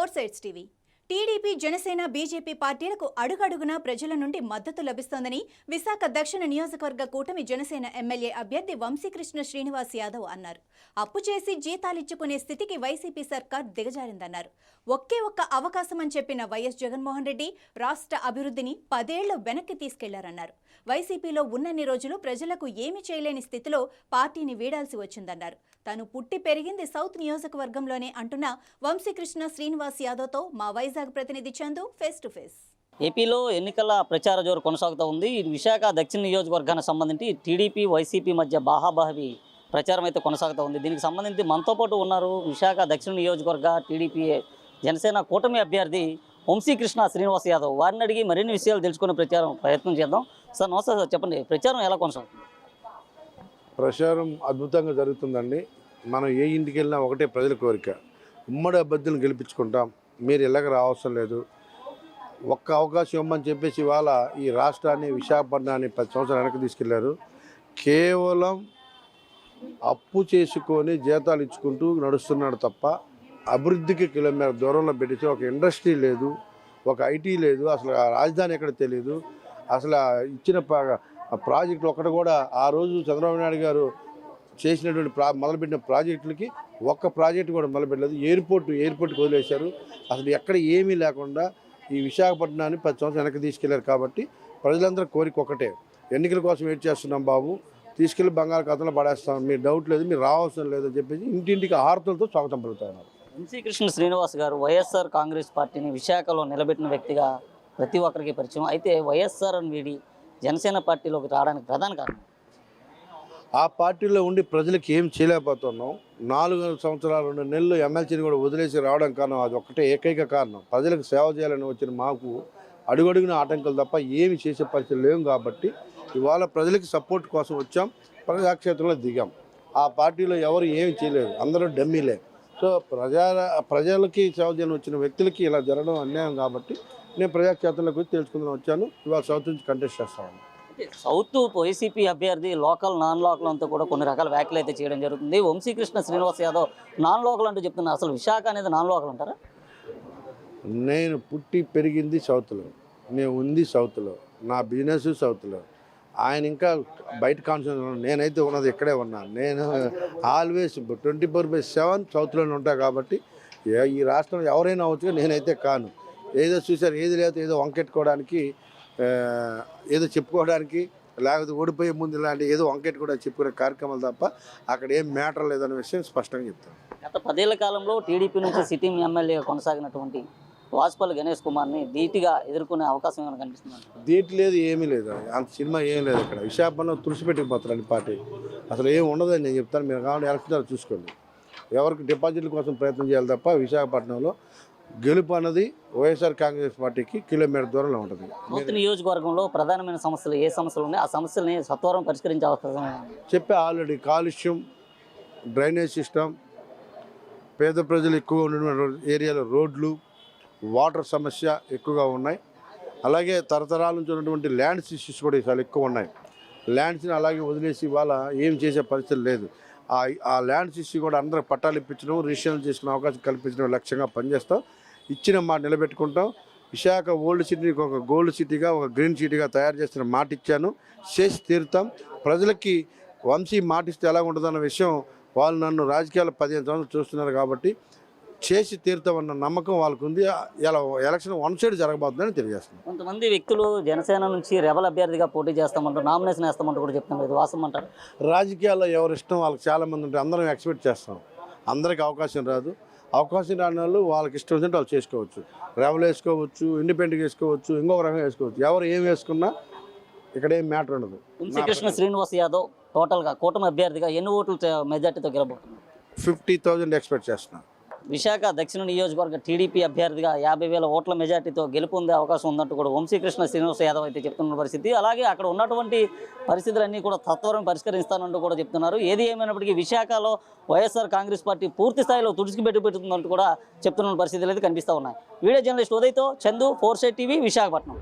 Four sides TV. TDP Janasena BJP పార్టీలకు అడుగడుగునా ప్రజల నుండి మద్దతు లభిస్తోందని విశాఖ దక్షిణ నియోజకవర్గ కూటమి జనసేన ఎమ్మెల్యే అభ్యర్థి వంశీకృష్ణ శ్రీనివాస్ యాదవ్ అన్నారు. అప్పు చేసి జీతాలిచ్చుకునే స్థితికి వైసీపీ సర్కార్ దిగజారిందన్నారు. ఒకే ఒక్క అవకాశం అని చెప్పిన వైఎస్ జగన్మోహన్ రెడ్డి రాష్ట్ర అభివృద్ధిని పదేళ్ళు వెనక్కి తీసుకెళ్ళారన్నారు. వైసీపీలో ఉన్నన్ని రోజులు ప్రజలకు ఏమి చేయలేని స్థితిలో పార్టీని వీడాల్సి వచ్చిందన్నారు. తాను పుట్టి పెరిగింది సౌత్ నియోజకవర్గంలోనే అంటున్న వంశీకృష్ణ శ్రీనివాస్ యాదవ్తో మా వైజాగ్ ప్రతినిధి చందు ఫేస్ టు ఫేస్ ఏపీలో ఎన్నికల ప్రచార జోరు కొనసాగుతూ ఉంది. ఇది విశాఖ దక్షిణ నియోజకవర్గానికి సంబంధించి టీడీపీ వైసీపీ మధ్య బాహాబాహి ప్రచారం అయితే కొనసాగుతూ ఉంది. దీనికి సంబంధించి మనతో పాటు ఉన్నారు విశాఖ దక్షిణ నియోజకవర్గ టీడీపీ జనసేన కూటమి అభ్యర్థి వంశీకృష్ణ శ్రీనివాస్ యాదవ్. వారిని అడిగి మరిన్ని విషయాలు తెలుసుకునే ప్రచారం ప్రయత్నం చేద్దాం. సార్ నమస్తే సార్ చెప్పండి. ప్రచారం ఎలా కొనసాగుతుంది? ప్రచారం అద్భుతంగా జరుగుతుందండి. మనం ఏ ఇంటికి వెళ్ళినా ఒకటే ప్రజల కోరిక. ఉమ్మడి అభ్యర్థులను గెలిపించుకుంటాం. మీరు ఇళ్ళకి రావసరం లేదు. ఒక్క అవకాశం ఇవ్వమని చెప్పేసి ఇవాళ ఈ రాష్ట్రాన్ని విశాఖపట్నాన్ని పది సంవత్సరాలు వెనక్కి తీసుకెళ్ళారు. కేవలం అప్పు చేసుకొని జీతాలు ఇచ్చుకుంటూ నడుస్తున్నాడు తప్ప అభివృద్ధికి కిలోమీటర్ దూరంలో పెట్టించి ఒక ఇండస్ట్రీ లేదు ఒక ఐటీ లేదు అసలు ఆ రాజధాని ఎక్కడ తెలియదు అసలు ఇచ్చిన ప- ప్రాజెక్టులు ఒకటి కూడా ఆ రోజు చంద్రబాబు నాయుడు గారు చేసినటువంటి ప్రా మొదలుపెట్టిన ప్రాజెక్టులకి ఒక్క ప్రాజెక్టు కూడా మొదలుపెట్టలేదు. ఎయిర్పోర్ట్ ఎయిర్పోర్ట్కి వదిలేశారు. అసలు ఎక్కడ ఏమీ లేకుండా ఈ విశాఖపట్నాన్ని పది సంవత్సరం వెనక్కి తీసుకెళ్ళారు కాబట్టి ప్రజలందరూ కోరిక ఒకటే ఎన్నికల కోసం వెయిట్ చేస్తున్నాం బాబు. తీసుకెళ్ళి బంగాళాఖాతంలో పడేస్తాం. మీరు డౌట్ లేదు మీరు రావాల్సిన లేదని చెప్పేసి ఇంటింటికి హారతులతో స్వాగతం పలుకుతున్నారు. కృష్ణ శ్రీనివాస్ గారు వైఎస్ఆర్ కాంగ్రెస్ పార్టీని విశాఖలో నిలబెట్టిన వ్యక్తిగా ప్రతి ఒక్కరికి పరిచయం. అయితే వైఎస్ఆర్ అని వీడి జనసేన పార్టీలోకి రావడానికి ప్రధాన కారణం? ఆ పార్టీలో ఉండి ప్రజలకు ఏం చేయలేకపోతున్నాం? నాలుగు సంవత్సరాలు రెండు నెలలు ఎమ్మెల్సీని కూడా వదిలేసి రావడం కారణం అది ఒకటే ఏకైక కారణం. ప్రజలకు సేవ చేయాలని వచ్చిన మాకు అడుగడుగున ఆటంకాలు తప్ప ఏమి చేసే పరిస్థితి లేవు కాబట్టి ఇవాళ ప్రజలకి సపోర్ట్ కోసం వచ్చాం ప్రజాక్షేత్రంలో దిగాం. ఆ పార్టీలో ఎవరు ఏమి చేయలేదు అందరూ డమ్మీలే. సో ప్రజా ప్రజలకి సేవ చేయాలని వచ్చిన వ్యక్తులకి ఇలా జరగడం అన్యాయం కాబట్టి నేను ప్రజాక్షేత్రంలోకి వచ్చి తెలుసుకుందాం వచ్చాను. ఇవాళ సౌత్ నుంచి కంటెస్ట్ చేస్తాను సౌత్ వైసీపీ అభ్యర్థి లోకల్ నాన్ లోకల్ అంతా కూడా కొన్ని రకాల వ్యాఖ్యలు అయితే చేయడం జరుగుతుంది. వంశీకృష్ణ శ్రీనివాస్ యాదవ్ నాన్ లోకల్ అంటూ చెప్తున్నారు అసలు విశాఖ అనేది నాన్ లోకల్ అంటారా? నేను పుట్టి పెరిగింది సౌత్లో. నేను ఉంది సౌత్లో. నా బిజినెస్ సౌత్లో. ఆయన ఇంకా బయట కాన్సన్ నేనైతే ఉన్నది ఇక్కడే ఉన్నాను నేను always twenty four by seven సౌత్లోనే ఉంటా కాబట్టి ఈ రాష్ట్రంలో ఎవరైనా అవచ్చు నేనైతే కాను. ఏదో చూశారు ఏది లేదు ఏదో వంకెట్టుకోవడానికి ఏదో చెప్పుకోవడానికి లేకపోతే ఓడిపోయే ముందు ఇలాంటి ఏదో వంకెట్టుకోవడం చెప్పుకునే కార్యక్రమాలు తప్ప అక్కడ ఏం మ్యాటర్ లేదనే విషయం స్పష్టంగా చెప్తాను. గత పదేళ్ళ కాలంలో టీడీపీ నుంచి సిట్టింగ్ ఎమ్మెల్యేగా కొనసాగినటువంటి వాజ్పల్లి గణేష్ కుమార్ని ధీటుగా ఎదుర్కొనే అవకాశం ఏమైనా కనిపిస్తుంది? డేట్ లేదు ఏమీ లేదు. అంత సినిమా ఏం లేదు ఇక్కడ. విశాఖపట్నం తుడిచిపెట్టుకుపోతారు పార్టీ. అసలు ఏం ఉండదని నేను చెప్తాను. మీరు కావాలి ఎలక్షన్ చూసుకోండి. ఎవరికి డిపాజిట్ల కోసం ప్రయత్నం చేయాలి తప్ప విశాఖపట్నంలో గెలుపు అన్నది వైఎస్ఆర్ కాంగ్రెస్ పార్టీకి కిలోమీటర్ దూరంలో ఉంటుంది. సౌత్ నియోజకవర్గంలో ప్రధానమైన సమస్యలు ఏ సమస్యలు ఉన్నాయి? ఆ సమస్యల్ని సత్వరం పరిష్కరించే అవకాశం ఉంది. చెప్పే ఆల్రెడీ కాలుష్యం డ్రైనేజ్ సిస్టమ్ పేద ప్రజలు ఎక్కువ ఉన్న ఏరియాలో రోడ్లు వాటర్ సమస్య ఎక్కువగా ఉన్నాయి. అలాగే తరతరాల నుంచి ఉన్నటువంటి ల్యాండ్స్ ఇష్యూస్ కూడా చాలా ఎక్కువ ఉన్నాయి. ల్యాండ్స్ని అలాగే వదిలేసి ఇవాళ ఏం చేసే పరిస్థితి లేదు. ఆ ఆ ల్యాండ్స్ ఇష్యూ కూడా అందరూ పట్టాలు ఇప్పించడం రిజిస్ట్రేషన్ చేసుకునే అవకాశం కల్పించడం లక్ష్యంగా పనిచేస్తాం. ఇచ్చిన మాట నిలబెట్టుకుంటాం. విశాఖ ఓల్డ్ సిటీకి ఒక గోల్డ్ సిటీగా ఒక గ్రీన్ సిటీగా తయారు చేస్తున్న మాట ఇచ్చాను. చేసి తీరుతాం. ప్రజలకి వంశీ మాటిస్తే ఎలా ఉంటుందన్న విషయం వాళ్ళు నన్ను రాజకీయాలు పదిహేను సంవత్సరాలు చూస్తున్నారు కాబట్టి చేసి తీరుతామన్న నమ్మకం వాళ్ళకు ఉంది ఇలా ఎలక్షన్ వన్ సైడ్ జరగబోతుందని తెలియజేస్తున్నాను కొంతమంది వ్యక్తులు జనసేన నుంచి రెబల్ అభ్యర్థిగా పోటీ చేస్తామంటారు నామినేషన్ వేస్తామంటూ కూడా చెప్తున్నారు. ఇది వాస్తవం అంటారు? రాజకీయాల్లో ఎవరి ఇష్టం వాళ్ళకి చాలామంది ఉంటే అందరం ఎక్స్పెక్ట్ చేస్తాం. అందరికి అవకాశం రాదు. అవకాశం రాని వాళ్ళు వాళ్ళకి ఇష్టం వచ్చినట్టు వాళ్ళు చేసుకోవచ్చు. రెవల్ వేసుకోవచ్చు ఇండిపెండెంట్గా వేసుకోవచ్చు ఇంకొక రకంగా వేసుకోవచ్చు. ఎవరు ఏం వేసుకున్నా ఇక్కడ ఏం మ్యాటర్ ఉండదు. వంశీకృష్ణ శ్రీనివాస్ యాదవ్ టోటల్గా కూటమి అభ్యర్థిగా ఎన్ని ఓట్లు మెజార్టీతో గెలబోతున్నారు? ఫిఫ్టీ థౌజండ్ ఎక్స్పెక్ట్ చేస్తున్నాను విశాఖ దక్షిణ నియోజకవర్గ టీడీపీ అభ్యర్థిగా యాభై వేల ఓట్ల మెజార్టీతో గెలుపొందే అవకాశం ఉందంటూ కూడా వంశీకృష్ణ శ్రీనివాస యాదవ్ అయితే చెప్తున్న పరిస్థితి. అలాగే అక్కడ ఉన్నటువంటి పరిస్థితులన్నీ కూడా తత్వరం పరిష్కరిస్తానంటూ కూడా చెప్తున్నారు. ఏది ఏమైనప్పటికీ విశాఖలో వైఎస్ఆర్ కాంగ్రెస్ పార్టీ పూర్తి స్థాయిలో తుడిచిపెట్టు పెడుతుందంటూ కూడా చెప్తున్న పరిస్థితులు అయితే కనిపిస్తూ ఉన్నాయి. వీడియో జర్నలిస్ట్ ఉదయ్తో చందు ఫోర్ టీవీ విశాఖపట్నం.